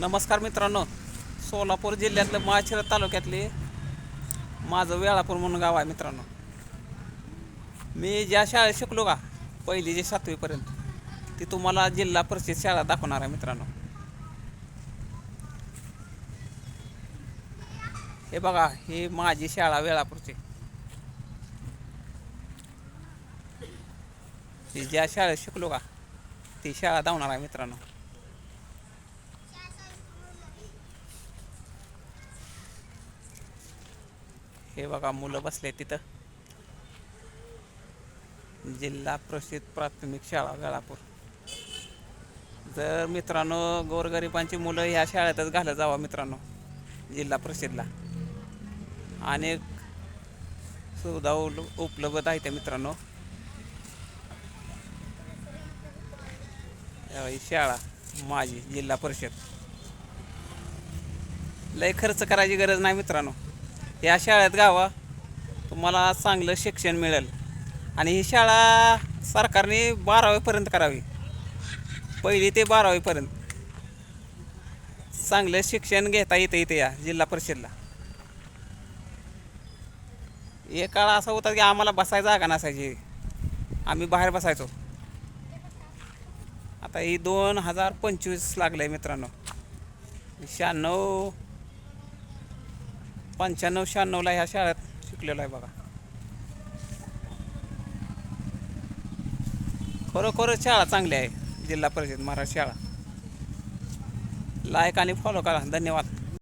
नमस्कार मित्रांनो. सोलापूर जिल्ह्यातलं माळशिरस तालुक्यातले माझं वेळापूर म्हणून गाव आहे मित्रांनो. मी ज्या शाळेत शिकलो का पहिली जे सातवीपर्यंत ती तुम्हाला जिल्हा परिषद शाळा दाखवणार आहे मित्रांनो. हे बघा हे माझी शाळा वेळापूरची. ती ज्या शाळेत शिकलो का ती शाळा धावणार आहे मित्रांनो. हे बघा मुलं बसले तिथं. जिल्हा परिषद प्राथमिक शाळा गळापूर. जर मित्रांनो गोरगरिबांची मुलं ह्या शाळेतच घालत जावा मित्रांनो जिल्हा परिषदला. अनेक सुविधा उपलब्ध आहेत मित्रांनो. या शाळा माझी जिल्हा परिषद. लय खर्च करायची गरज नाही मित्रांनो. या शाळेत गावा. तुम्हाला चांगलं शिक्षण मिळेल. आणि ही शाळा सरकारने बारावीपर्यंत करावी. पहिली ते बारावीपर्यंत. चांगलं शिक्षण घेता येतं इथे या जिल्हा परिषदला. एक काळ असा होता की आम्हाला बसायला जागा नसायची. आम्ही बाहेर बसायचो. आता ही दोन हजार पंचवीस लागलं आहे मित्रांनो. शहाण्णव पंच्याण्णव शहाण्णवला ह्या शाळेत शिकलेलो आहे बघा. खरोखरच शाळा चांगली आहे जिल्हा परिषद मराठी शाळा. लाईक आणि फॉलो करा. धन्यवाद.